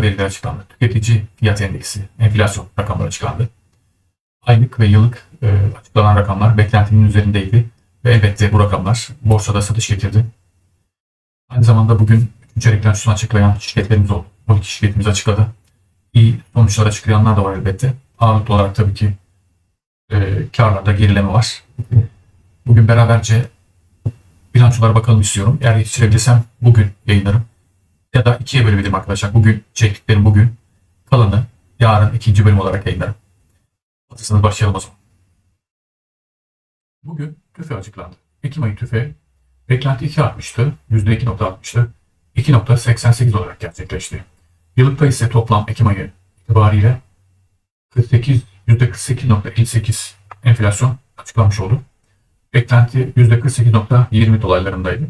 sıkı veriler açıklandı. Tüketici fiyat endeksi, enflasyon rakamları açıklandı. Aylık ve yıllık e, açıklanan rakamlar beklentinin üzerindeydi ve elbette bu rakamlar borsada satış getirdi. Aynı zamanda bugün 3. çeyrek açıklayan şirketlerimiz oldu. 12 şirketimiz açıkladı. İyi sonuçlar açıklayanlar da var elbette. Ağırlıklı olarak tabii ki e, karlarda gerileme var. Bugün beraberce bilançolara bakalım istiyorum. Eğer yetiştirebilirsem bugün yayınlarım. Ya da ikiye bölebilirim arkadaşlar. Bugün çektiklerim bugün. Kalanı yarın ikinci bölüm olarak yayınlarım. Hazırsanız başlayalım o zaman. Bugün tüfe açıklandı. Ekim ayı tüfe beklenti 2 artmıştı. %2.60'tı. 2.88 olarak gerçekleşti. Yıllıkta ise toplam Ekim ayı itibariyle 48, %48.58 enflasyon açıklanmış oldu. Beklenti %48.20 dolaylarındaydı.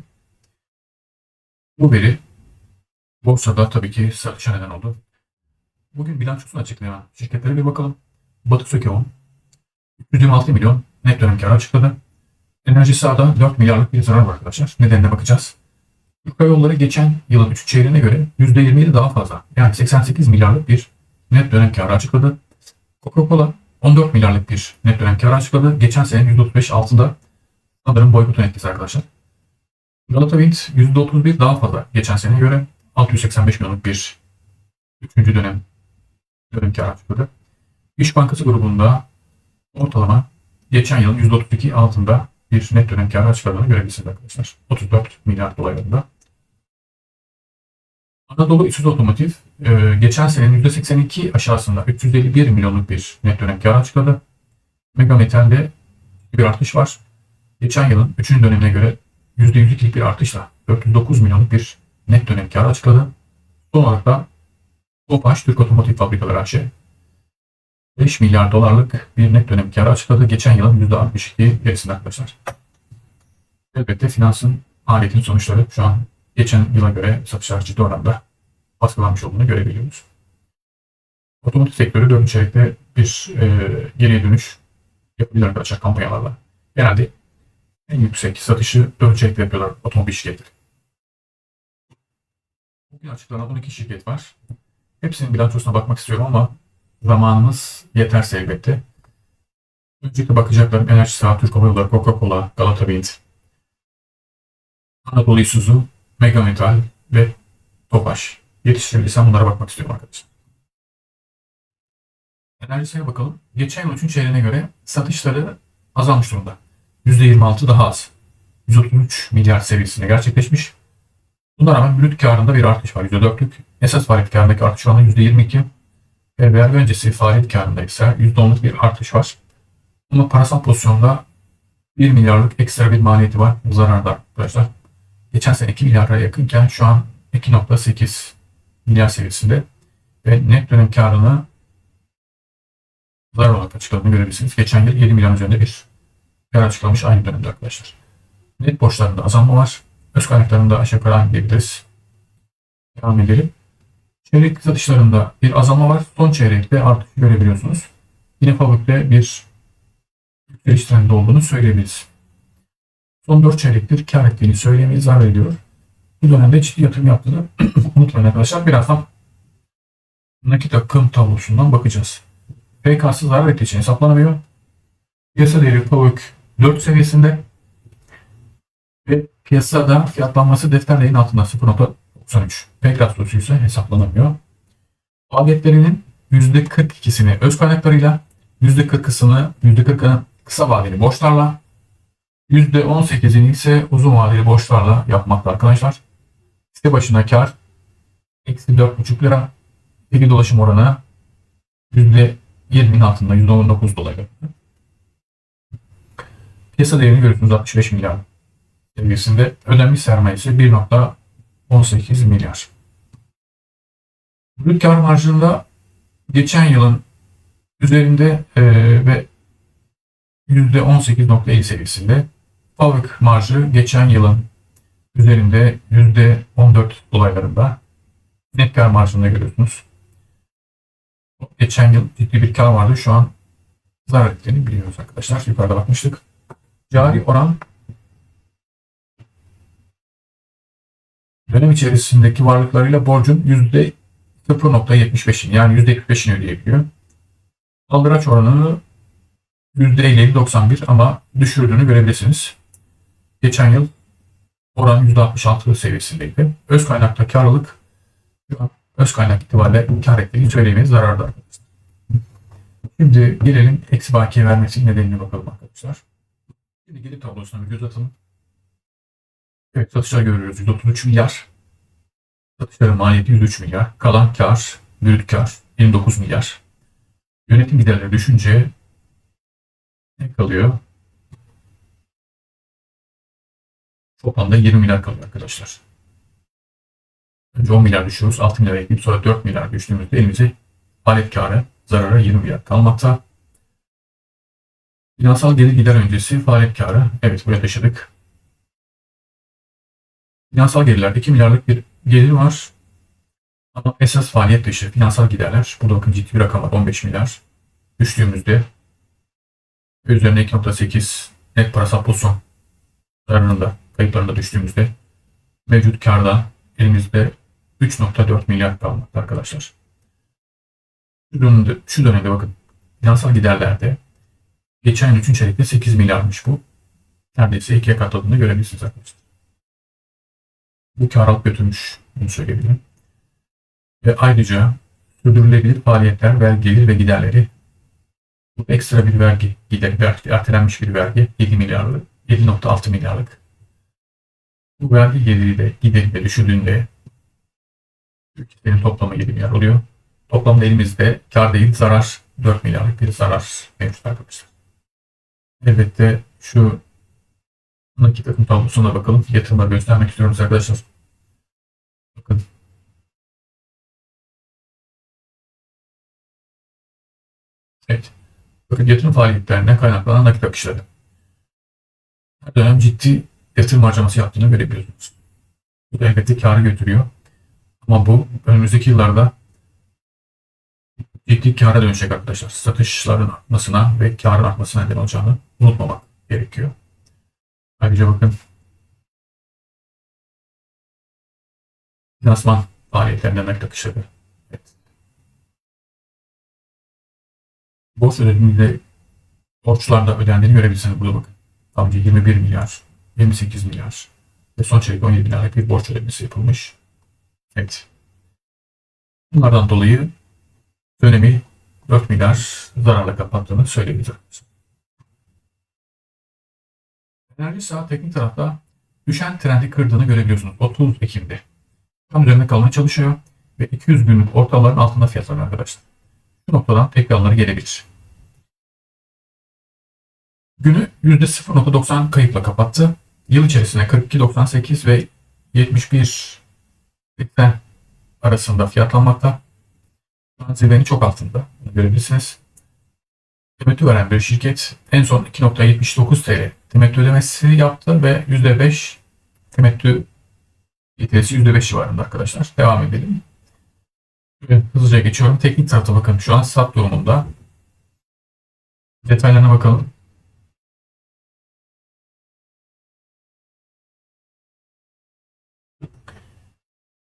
Bu veri borsada tabii ki satışa neden oldu. Bugün bilançosunu açıklayan şirketlere bir bakalım. Batı Sökeon 326 milyon net dönem karı açıkladı. Enerji sağda 4 milyarlık bir zarar var arkadaşlar. Nedenine bakacağız. Türk Hava Yolları geçen yılın 3 çeyreğine göre %27 daha fazla. Yani 88 milyarlık bir net dönem karı açıkladı. Coca-Cola 14 milyarlık bir net dönem karı açıkladı. Geçen sene %35 altında sanırım boykotun etkisi arkadaşlar. Galata Wind %31 daha fazla geçen sene göre 685 milyonluk bir 3. dönem dönem karı açıkladı. İş Bankası grubunda ortalama geçen yılın %32 altında bir net dönem karı açıkladığını görebilirsiniz arkadaşlar. 34 milyar dolaylarında. Anadolu İsuzu Otomotiv e, geçen senenin %82 aşağısında 351 milyonluk bir net dönem karı açıkladı. Mega Metal'de bir artış var. Geçen yılın 3. dönemine göre %102'lik bir artışla 409 milyonluk bir net dönem karı açıkladı. Son olarak da Topaş Türk Otomotiv Fabrikaları AŞ 5 milyar dolarlık bir net dönem karı açıkladı. Geçen yılın %62 gerisinde arkadaşlar. Elbette finansın maliyetinin sonuçları şu an geçen yıla göre satışlar ciddi oranda baskılanmış olduğunu görebiliyoruz. Otomotiv sektörü 4. çeyrekte bir e, geriye dönüş yapabilir arkadaşlar kampanyalarla. Genelde en yüksek satışı 4 çeyrekte yapıyorlar otomobil şirketleri. Bugün açıklanan 12 şirket var. Hepsinin bilançosuna bakmak istiyorum ama zamanımız yeterse elbette. Öncelikle bakacaklarım Enerji Sağ, Türk Hava Yolları, Coca-Cola, Galata Wind, Anadolu Isuzu, Mega Metal ve Topaş. Yetiştirebilirsem bunlara bakmak istiyorum arkadaşlar. Enerjisine bakalım. Geçen yıl 3. çeyreğine göre satışları azalmış durumda. %26 daha az. 133 milyar seviyesinde gerçekleşmiş. Buna rağmen brüt karında bir artış var. %4'lük. Esas faaliyet karındaki artış oranı %22. Ve vergi öncesi faaliyet karında ise %10'luk bir artış var. Ama parasal pozisyonda 1 milyarlık ekstra bir maliyeti var. Zararda arkadaşlar. Geçen sene 2 milyara yakınken şu an 2.8 milyar seviyesinde. Ve net dönem karını zarar olarak açıkladığını görebilirsiniz. Geçen yıl 7 milyon üzerinde bir kar açıklamış aynı dönemde arkadaşlar. Net borçlarında azalma var. Öz kaynaklarında aşağı yukarı aynı diyebiliriz. Devam edelim. Çeyrek satışlarında bir azalma var. Son çeyrekte artış görebiliyorsunuz. Yine fabrikte bir yükseliş trendi olduğunu söyleyebiliriz. Son 4 çeyrektir kar ettiğini söylemeyi zarar ediyor. Bu dönemde ciddi yatırım yaptığını unutmayın arkadaşlar. Birazdan nakit akım tablosundan bakacağız. PK'sı zarar ettiği için hesaplanamıyor. Piyasa değeri PAVÖK 4 seviyesinde ve piyasada fiyatlanması defter değerinin altında 0.93. PK ise hesaplanamıyor. Faaliyetlerinin %42'sini öz kaynaklarıyla, %40'ını %40'ını kısa vadeli borçlarla, %18'ini ise uzun vadeli borçlarla yapmakta arkadaşlar. Site başına kar eksi 4,5 lira. Peki dolaşım oranı %20'nin altında %19 dolayı. Piyasa değerini görüyorsunuz 65 milyar seviyesinde. Önemli sermayesi 1.18 milyar. Brüt kar marjında geçen yılın üzerinde e, ve %18.50 seviyesinde. Fabrik marjı geçen yılın üzerinde %14 dolaylarında. Net kar marjında görüyorsunuz. Geçen yıl ciddi bir kar vardı. Şu an zarar ettiğini biliyoruz arkadaşlar. Yukarıda bakmıştık. Cari oran Dönem içerisindeki varlıklarıyla borcun %0.75'ini yani %75'ini ödeyebiliyor. Kaldıraç oranını %50-91 ama düşürdüğünü görebilirsiniz. Geçen yıl oran %66 seviyesindeydi. Öz kaynakta karlılık öz kaynak itibariyle kar ettiğini söyleyemeyiz zararda. Şimdi gelelim eksi bakiye vermesi nedenine bakalım arkadaşlar. Şimdi gelir tablosuna bir göz atalım. Evet satışlar görüyoruz 133 milyar. Satışların maliyeti 103 milyar. Kalan kar, brüt kar 29 milyar. Yönetim giderleri düşünce ne kalıyor? Toplamda 20 milyar kalıyor arkadaşlar. Önce 10 milyar düşüyoruz. 6 milyar ekleyip sonra 4 milyar düştüğümüzde elimize alet karı zarara 20 milyar kalmakta. Finansal gelir gider öncesi faaliyet karı. Evet buraya taşıdık. Finansal gelirlerde 2 milyarlık bir gelir var. Ama esas faaliyet dışı finansal giderler. Burada bakın ciddi bir rakam var 15 milyar. Düştüğümüzde üzerine 2.8 net parasal pozisyon zararında kayıplarında düştüğümüzde mevcut karda elimizde 3.4 milyar kalmakta arkadaşlar. Şu dönemde, şu dönemde bakın finansal giderlerde geçen yıl 3. çeyrekte 8 milyarmış bu. Neredeyse ikiye katladığını görebilirsiniz arkadaşlar. Bu kar götürmüş bunu söyleyebilirim. Ve ayrıca sürdürülebilir faaliyetler, vergi gelir ve giderleri bu ekstra bir vergi gideri, ertelenmiş bir vergi 7 milyarlık, 7.6 milyarlık. Bu vergi geliri de gideri de düşürdüğünde ülkenin toplamı 7 milyar oluyor. Toplamda elimizde kar değil zarar 4 milyarlık bir zarar mevcut arkadaşlar. Elbette şu nakit akım tablosuna bakalım. Yatırımları göstermek istiyoruz arkadaşlar. Evet. Bakın yatırım faaliyetlerinden kaynaklanan nakit akışları. Her dönem ciddi yatırım harcaması yaptığını görebiliyorsunuz. Bu da elbette karı götürüyor. Ama bu önümüzdeki yıllarda ciddi kâra dönecek arkadaşlar. Satışların artmasına ve karın artmasına neden olacağını unutmamak gerekiyor. Ayrıca bakın finansman faaliyetlerinden nakit akışları. Borç ödediğinde borçlarda ödendiğini görebilirsiniz burada bakın. Tam 21 milyar, 28 milyar ve son çeyrek 17 milyarlık bir borç ödemesi yapılmış. Evet. Bunlardan dolayı dönemi 4 milyar zararla kapattığını söyleyebiliriz. Enerji saat teknik tarafta düşen trendi kırdığını görebiliyorsunuz. 30 Ekim'de. Tam üzerinde kalmaya çalışıyor ve 200 günlük ortalamaların altında fiyatlar arkadaşlar. Bu noktadan tekrarları gelebilir. Günü %0.90 kayıpla kapattı. Yıl içerisinde 42.98 ve 71.80 arasında fiyatlanmakta. Zirvenin çok altında. Görebilirsiniz. Temettü veren bir şirket en son 2.79 TL temettü ödemesi yaptı ve %5 temettü getirisi %5 civarında arkadaşlar. Devam edelim. Şöyle hızlıca geçiyorum. Teknik tarafta bakın şu an sat durumunda. Detaylarına bakalım.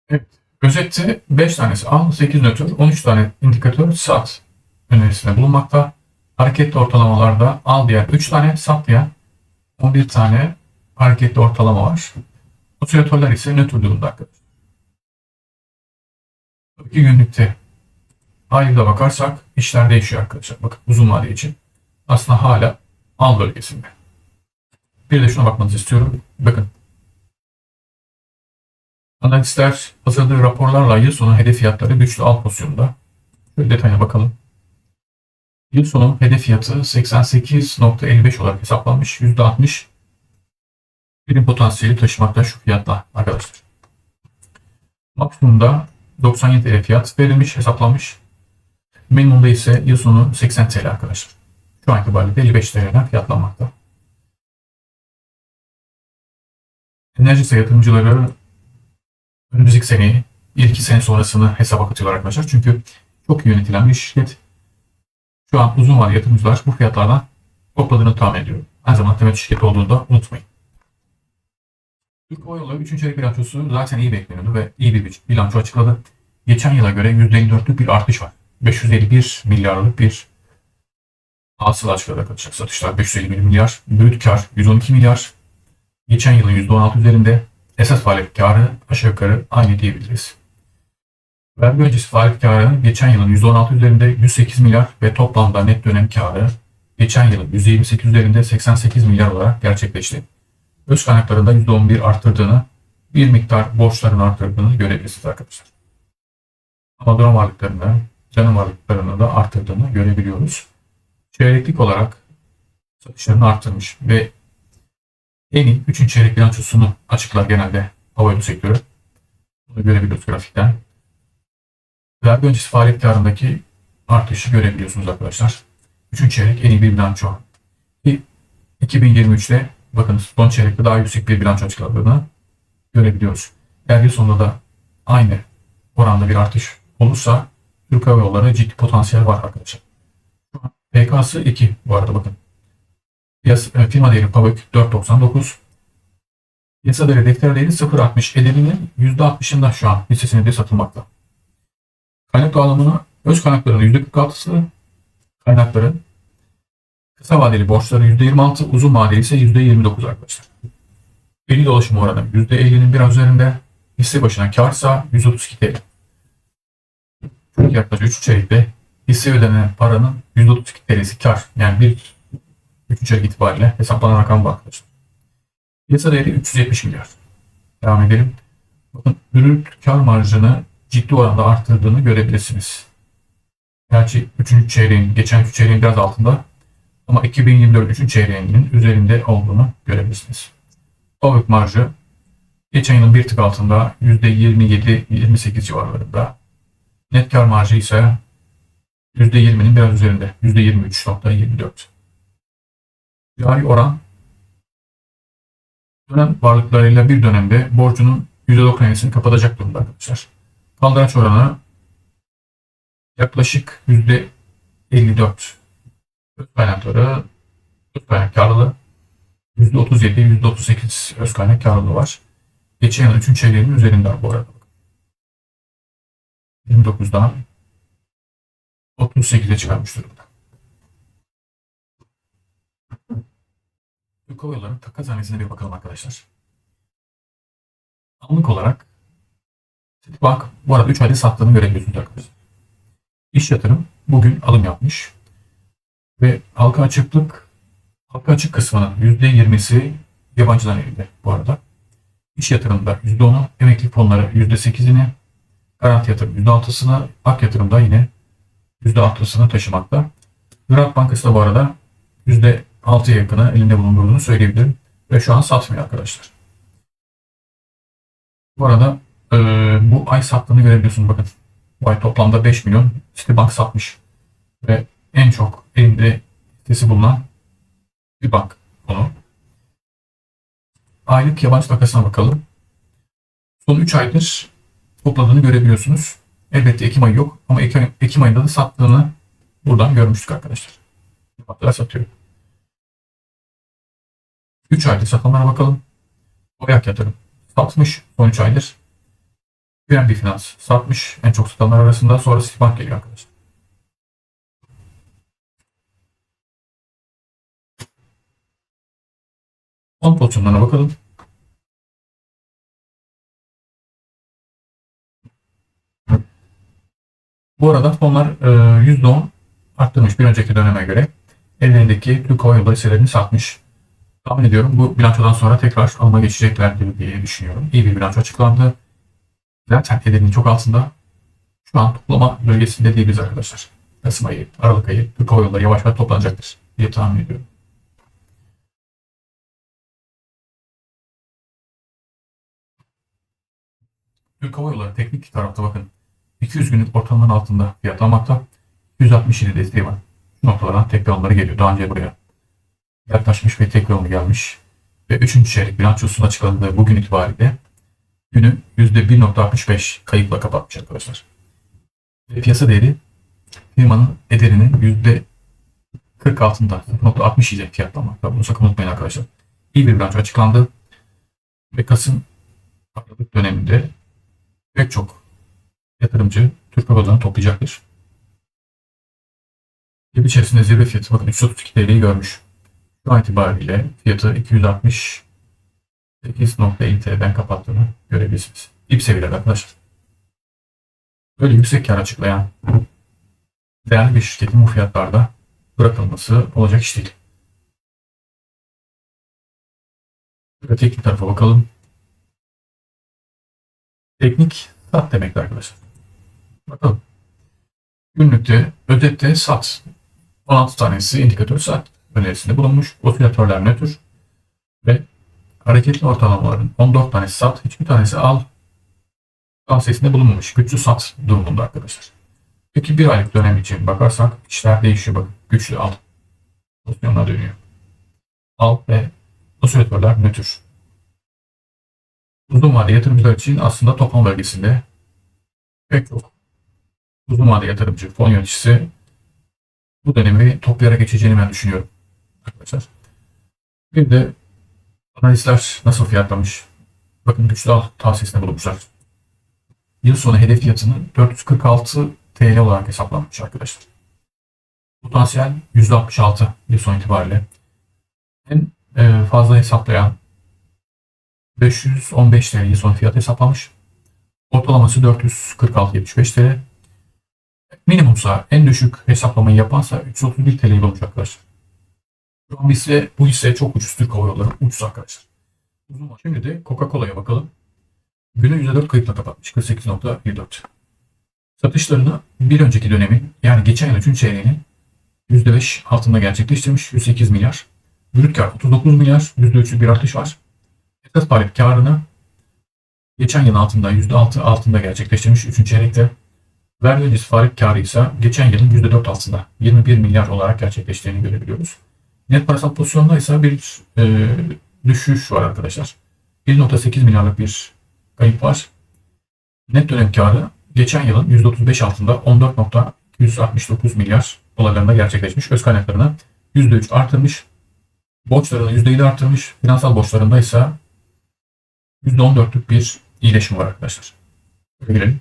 Evet. Özette 5 tanesi al, 8 nötr, 13 tane indikatör sat önerisinde bulunmakta. Hareketli ortalamalarda al diğer 3 tane, sat diğer 11 tane hareketli ortalama var. Osilatörler ise nötr durumda arkadaşlar. 2 günlükte ayda bakarsak işler değişiyor arkadaşlar. Bakın uzun vade için. Aslında hala al bölgesinde. Bir de şuna bakmanızı istiyorum. Bakın. Analistler hazırladığı raporlarla yıl sonu hedef fiyatları güçlü alt pozisyonda. Şöyle detayına bakalım. Yıl sonu hedef fiyatı 88.55 olarak hesaplanmış. %60 birim potansiyeli taşımakta şu fiyatla arkadaşlar. Maksimumda 97 TL fiyat verilmiş, hesaplanmış. Minimumda ise yıl sonu 80 TL arkadaşlar. Şu an itibariyle 55 TL'den fiyatlanmakta. Enerjisi yatırımcıları önümüzdeki seneyi 1-2 sene sonrasını hesaba katıyorlar arkadaşlar. Çünkü çok iyi yönetilen bir şirket. Şu an uzun vadeli yatırımcılar bu fiyatlardan topladığını tahmin ediyorum. Aynı zamanda temettü şirketi olduğunu da unutmayın. Türk Hava Yolları 3. çeyrek bilançosu zaten iyi bekleniyordu ve iyi bir bilanço açıkladı. Geçen yıla göre %54'lük bir artış var. 551 milyarlık bir hasıl açıkladı arkadaşlar. Satışlar 551 milyar. Brüt kar 112 milyar. Geçen yılın %16 üzerinde. Esas faaliyet karı aşağı yukarı aynı diyebiliriz. Vergi öncesi faaliyet karı geçen yılın %16 üzerinde 108 milyar ve toplamda net dönem karı geçen yılın %28 üzerinde 88 milyar olarak gerçekleşti. Öz kaynaklarında %11 arttırdığını, bir miktar borçların arttırdığını görebilirsiniz arkadaşlar. Ama durum varlıklarında, canım varlıklarını da arttırdığını görebiliyoruz. Çeyreklik olarak satışlarını arttırmış ve en iyi 3. çeyrek bilançosunu açıklar genelde havayolu sektörü. Bunu görebiliyoruz grafikten. Vergi öncesi faaliyet karındaki artışı görebiliyorsunuz arkadaşlar. 3. çeyrek en iyi bir bilanço. Ki 2023'te bakın son çeyrekte daha yüksek bir bilanço açıkladığını görebiliyoruz. Eğer yıl sonunda da aynı oranda bir artış olursa Türk Hava Yolları ciddi potansiyel var arkadaşlar. PK'sı 2 bu arada bakın. Piyasa, e, firma değeri PABÖK 4.99. Piyasa değeri defter değeri 0.60. Ederinin %60'ında şu an hissesine de satılmakta. Kaynak dağılımını öz kaynakların %46'sı kaynakların kısa vadeli borçları %26, uzun vadeli ise %29 arkadaşlar. Veri dolaşım oranı %50'nin biraz üzerinde. Hisse başına karsa 132 TL. Yaklaşık 3 çeyrekte hisse ödenen paranın 132 TL'si kar. Yani bir 3 çeyrek itibariyle hesaplanan rakam bu arkadaşlar. Piyasa değeri 370 milyar. Devam edelim. Bakın ürün kar marjını ciddi oranda arttırdığını görebilirsiniz. Gerçi 3. çeyreğin, geçen 3 çeyreğin biraz altında ama 2024 3. çeyreğinin üzerinde olduğunu görebilirsiniz. Fabrik marjı geçen yılın bir tık altında %27-28 civarlarında. Net kar marjı ise %20'nin biraz üzerinde. %23.24. Cari oran dönem varlıklarıyla bir dönemde borcunun %97'sini kapatacak durumda arkadaşlar. Kaldıraç oranı yaklaşık %54. Öz kaynakları, öz kaynak karlılığı %37, %38 öz kaynak karlılığı var. Geçen yıl 3. çeyreğinin üzerinde bu arada. 29'dan 38'e çıkarmış durumda. Yolları'nın takas hanesine bir bakalım arkadaşlar. Anlık olarak Citibank bu arada 3 ayda sattığını görebiliyorsunuz arkadaşlar. İş yatırım bugün alım yapmış. Ve halka açıklık halka açık kısmının %20'si yabancıdan elinde bu arada. İş yatırımda %10'u, emeklilik fonları %8'ini, garanti yatırım %6'sını, ak yatırımda yine %6'sını taşımakta. Ziraat Bankası da bu arada %6'ya yakını elinde bulundurduğunu söyleyebilirim. Ve şu an satmıyor arkadaşlar. Bu arada e, bu ay sattığını görebiliyorsunuz bakın. Bu ay toplamda 5 milyon Citibank satmış. Ve en çok elinde sitesi bulunan bir bank konu. Aylık yabancı takasına bakalım. Son 3 aydır topladığını görebiliyorsunuz. Elbette Ekim ayı yok ama Ekim, Ekim ayında da sattığını buradan görmüştük arkadaşlar. Hatta satıyor. 3 aydır satanlara bakalım. Oyak yatırım satmış son 3 aydır. BNB Finans satmış en çok satanlar arasında sonra Citibank geliyor arkadaşlar. Fon pozisyonlarına bakalım. Bu arada fonlar e, %10 arttırmış bir önceki döneme göre. Ellerindeki Türk Hava Yolları hisselerini satmış. Tahmin ediyorum bu bilançodan sonra tekrar alma geçeceklerdir diye düşünüyorum. İyi bir bilanço açıklandı. Zaten ederinin çok altında. Şu an toplama bölgesinde değiliz arkadaşlar. Kasım ayı, Aralık ayı Türk Hava Yolları yavaş yavaş toplanacaktır diye tahmin ediyorum. Türk Hava Yolları teknik tarafta bakın 200 günlük ortalamanın altında fiyatlanmakta. 167 desteği var. Şu noktalardan tekrar onları geliyor. Daha önce buraya yaklaşmış ve tekrar onu gelmiş. Ve 3. çeyrek bilançosunun açıklandığı bugün itibariyle günü %1.65 kayıpla kapatmış arkadaşlar. Ve piyasa değeri firmanın ederinin %40 altında 0.60 ile fiyatlanmakta. Bunu sakın unutmayın arkadaşlar. İyi bir bilanço açıklandı. ve Kasım Aralık döneminde pek çok yatırımcı Türk Hava Yolları'nı toplayacaktır. Yıl içerisinde zirve fiyatı bakın 332 TL'yi görmüş. Şu itibariyle fiyatı 268.50 TL'den kapattığını görebilirsiniz. İp seviyeler arkadaşlar. Böyle yüksek kar açıklayan değerli bir şirketin bu fiyatlarda bırakılması olacak iş değil. Şöyle teknik tarafa bakalım. Teknik sat demektir arkadaşlar. Bakalım. Günlükte ödette sat 16 tanesi indikatör sat önerisinde bulunmuş. Osilatörler nötr ve hareketli ortalamaların 14 tanesi sat, hiçbir tanesi al tavsiyesinde bulunmamış. Güçlü sat durumunda arkadaşlar. Peki bir aylık dönem için bakarsak işler değişiyor. Bakın güçlü al pozisyonuna dönüyor. Al ve osilatörler nötr. Uzun vade yatırımcılar için aslında toplam bölgesinde pek çok uzun vade yatırımcı, fon yöneticisi bu dönemi toplayarak geçeceğini ben düşünüyorum. Arkadaşlar. Bir de analistler nasıl fiyatlamış? Bakın güçlü al tavsiyesinde bulunmuşlar. Yıl sonu hedef fiyatını 446 TL olarak hesaplanmış arkadaşlar. Potansiyel %66 yıl sonu itibariyle. En e, fazla hesaplayan 515 TL yıl sonu fiyatı hesaplamış. Ortalaması 446.75 TL. Minimumsa en düşük hesaplamayı yapansa 331 TL'yi bulmuş arkadaşlar. Şu ise bu ise çok ucuz Türk Hava Yolları ucuz arkadaşlar. Uzun var. Şimdi de Coca-Cola'ya bakalım. Günü %4 kayıpla kapatmış. 48.24. Satışlarını bir önceki dönemin yani geçen yıl 3. çeyreğinin %5 altında gerçekleştirmiş. 108 milyar. Brüt kar 39 milyar. %3'lük bir artış var. Esas faaliyet karını geçen yıl altında %6 altında gerçekleştirmiş 3. çeyrekte. Vergi öncesi faaliyet karı ise geçen yılın %4 altında 21 milyar olarak gerçekleştiğini görebiliyoruz. Net parasal pozisyonda ise bir e, düşüş var arkadaşlar. 1.8 milyarlık bir kayıp var. Net dönem karı geçen yılın %35 altında 14.169 milyar dolarlarında gerçekleşmiş. Öz kaynaklarını %3 artırmış. Borçlarını %7 artırmış. Finansal borçlarında ise %14'lük bir iyileşim var arkadaşlar. Böyle girelim.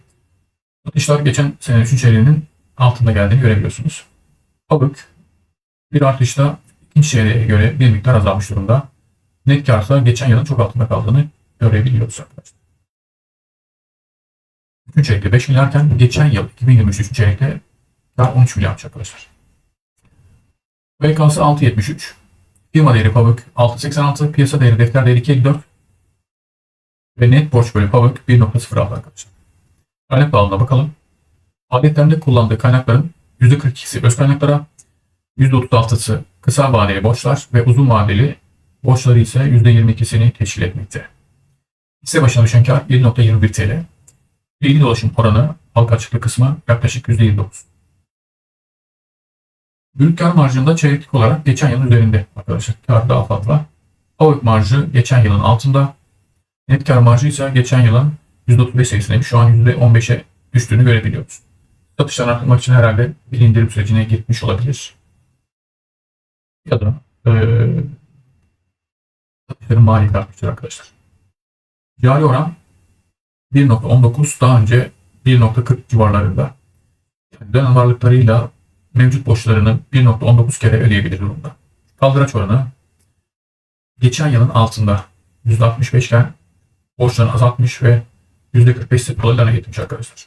Satışlar geçen sene 3. çeyreğinin altında geldiğini görebiliyorsunuz. Pabuk bir artışta ikinci çeyreğe göre bir miktar azalmış durumda. Net karsa geçen yılın çok altında kaldığını görebiliyoruz arkadaşlar. 3. çeyrekte 5 milyarken geçen yıl 2023 3. çeyrekte kar 13 milyarmış arkadaşlar. VK'sı 6.73. Firma değeri Pabuk 6.86. Piyasa değeri defter değeri 2.54. Ve net borç bölü Pabuk 1.06 arkadaşlar. Kaynak bağlamına bakalım. Faaliyetlerinde kullandığı kaynakların %42'si öz kaynaklara, %36'sı kısa vadeli borçlar ve uzun vadeli borçları ise %22'sini teşkil etmekte. Hisse başına düşen kar 7.21 TL. Bilgi dolaşım oranı halka açıklık kısmı yaklaşık %29. Brüt kar marjında çeyreklik olarak geçen yılın üzerinde arkadaşlar. Kar daha fazla. Pavuk marjı geçen yılın altında. Net kar marjı ise geçen yılın %35 seviyesindeymiş. Şu an %15'e düştüğünü görebiliyoruz. Satışlarını arttırmak için herhalde bir indirim sürecine gitmiş olabilir. Ya da e, maliyeti artmıştır arkadaşlar. Cari oran 1.19 daha önce 1.40 civarlarında. Yani dönem varlıklarıyla mevcut borçlarını 1.19 kere ödeyebilir durumda. Kaldıraç oranı geçen yılın altında %65 iken borçlarını azaltmış ve %45 dolarlarına getirmiş arkadaşlar.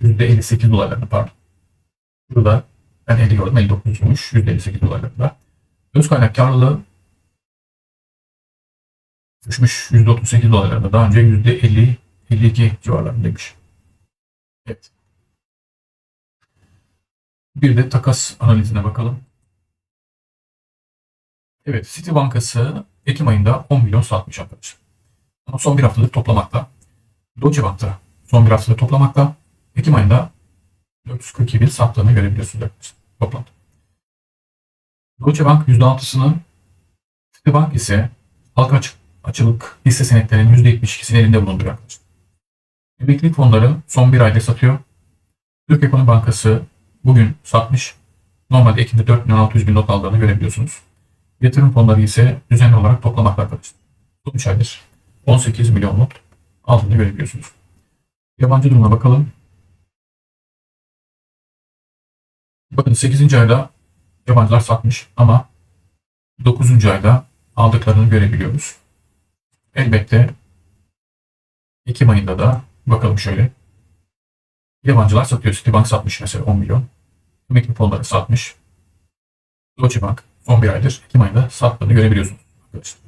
%58 dolarlarına pardon. Burada ben 50 gördüm 59'muş %58 dolarlarında. Öz kaynak karlılığı düşmüş %38 dolarlarında. Daha önce %50 52 civarlarındaymış. Evet. Bir de takas analizine bakalım. Evet, City Bankası Ekim ayında 10 milyon satmış arkadaşlar. Ama son bir haftadır toplamakta. Deutsche Bank'ta son bir haftada toplamakta. Ekim ayında 442 bin sattığını görebiliyorsunuz arkadaşlar. Toplamda. Deutsche Bank %6'sını Citibank ise halka açık, açılık hisse senetlerinin %72'sini elinde bulunduruyor arkadaşlar. Emeklilik fonları son bir ayda satıyor. Türk Ekonomi Bankası bugün satmış. Normalde Ekim'de 4 milyon 600 bin not aldığını görebiliyorsunuz. Yatırım fonları ise düzenli olarak toplamakta arkadaşlar. Son 3 aydır 18 milyon not aldığını görebiliyorsunuz. Yabancı durumuna bakalım. Bakın 8. ayda yabancılar satmış ama 9. ayda aldıklarını görebiliyoruz. Elbette Ekim ayında da bakalım şöyle. Yabancılar satıyor. Citibank satmış mesela 10 milyon. Emekli fonları satmış. Deutsche Bank son bir aydır Ekim ayında sattığını görebiliyorsunuz arkadaşlar.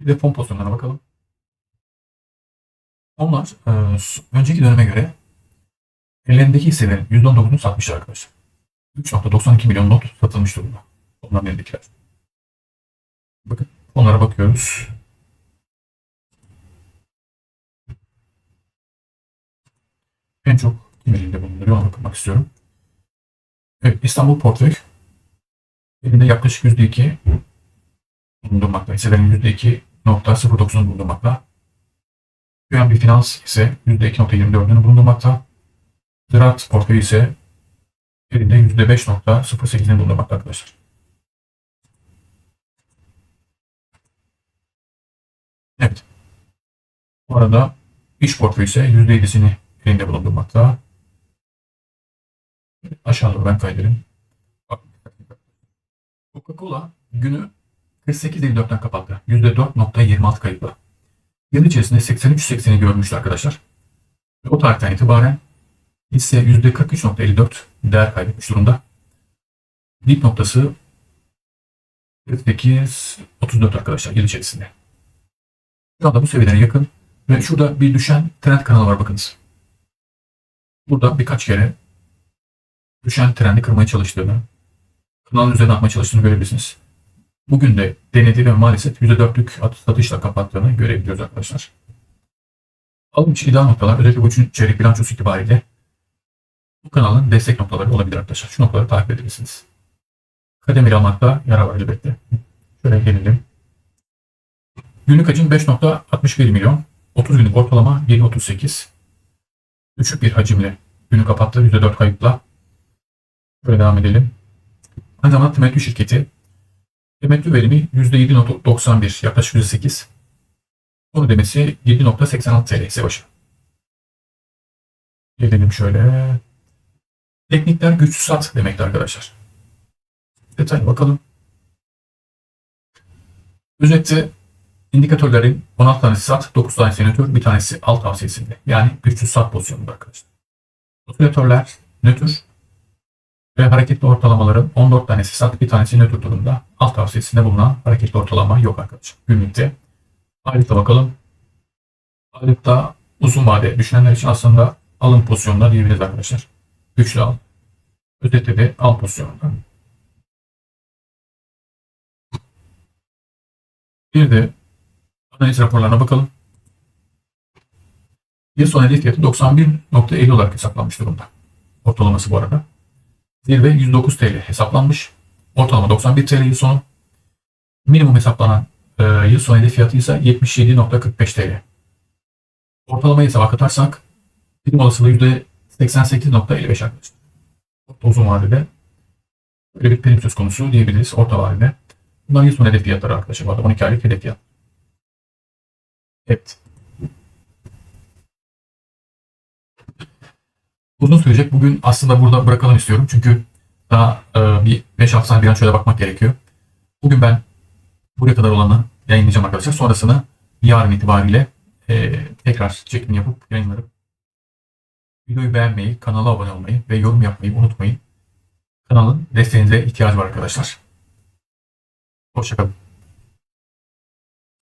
Bir de fon pozisyonlarına bakalım. Onlar e, önceki döneme göre ellerindeki hisselerin %19'unu satmışlar arkadaşlar. 3.92 milyon not satılmış durumda. Onların elindekiler. Bakın onlara bakıyoruz. En çok kim elinde bulunuyor ona bakmak istiyorum. Evet, İstanbul Portföy elinde yaklaşık %2 bulundurmakta. Hisselerin %2.09'unu bulundurmakta. QNB Finans ise %2.24'ünü bulundurmakta. Ziraat portföyü ise elinde %5.08'ini bulundurmakta arkadaşlar. Evet. Bu arada iş portföyü ise %7'sini elinde bulundurmakta. Aşağı doğru ben kaydırayım. Coca-Cola günü 48.54'ten kapattı. %4.26 kayıpla. Yıl içerisinde 83.80'i görmüştü arkadaşlar. Ve o tarihten itibaren hisse %43.54 değer kaybetmiş durumda. Dip noktası 48.34 arkadaşlar yıl içerisinde. Şu anda bu seviyelere yakın ve şurada bir düşen trend kanalı var bakınız. Burada birkaç kere düşen trendi kırmaya çalıştığını, kanalın üzerine atmaya çalıştığını görebilirsiniz. Bugün de denedi ve maalesef %4'lük satışla kapattığını görebiliyoruz arkadaşlar. Alım için ideal noktalar özellikle bu üçüncü çeyrek bilançosu itibariyle bu kanalın destek noktaları olabilir arkadaşlar. Şu noktaları takip edebilirsiniz. Kademeli almakta yarar var elbette. Şöyle gelelim. Günlük hacim 5.61 milyon. 30 günlük ortalama 7.38. Düşük bir hacimle günü kapattı. %4 kayıpla. Böyle devam edelim. Aynı zamanda temettü şirketi temettü verimi %7.91 yaklaşık %8. Son ödemesi 7.86 TL ise başı. Gelelim şöyle. Teknikler güçsüz sat demektir arkadaşlar. Detaylı bakalım. Özetle indikatörlerin 16 tanesi sat, 9 tanesi nötr, bir tanesi alt tavsiyesinde. Yani güçsüz sat pozisyonunda arkadaşlar. Osilatörler nötr ve hareketli ortalamaların 14 tanesi sat, bir tanesi nötr durumda. Alt tavsiyesinde bulunan hareketli ortalama yok arkadaşlar. Günlükte. Aylıkta bakalım. Aylıkta uzun vade düşünenler için aslında alım pozisyonunda diyebiliriz arkadaşlar. Güçlü al. Özetle de al pozisyonunda. Bir de analiz raporlarına bakalım. Yıl sonu hedef fiyatı 91.50 olarak hesaplanmış durumda. Ortalaması bu arada. Zirve 109 TL hesaplanmış. Ortalama 91 TL yıl sonu. Minimum hesaplanan e, yıl sonu hedef fiyatı ise 77.45 TL. Ortalamayı hesaba katarsak prim olasılığı %88.55 arkadaşlar. Uzun vadede böyle bir prim söz konusu diyebiliriz orta vadede. Bunlar yıl sonu hedef fiyatları arkadaşlar. Bu arada 12 aylık hedef fiyat. Evet. Uzun sürecek. Bugün aslında burada bırakalım istiyorum. Çünkü daha e, bir 5-6 saniye bir an şöyle bakmak gerekiyor. Bugün ben buraya kadar olanı yayınlayacağım arkadaşlar. Sonrasını yarın itibariyle e, tekrar çekim yapıp yayınlarım. Videoyu beğenmeyi, kanala abone olmayı ve yorum yapmayı unutmayın. Kanalın desteğinize ihtiyacı var arkadaşlar. Hoşçakalın.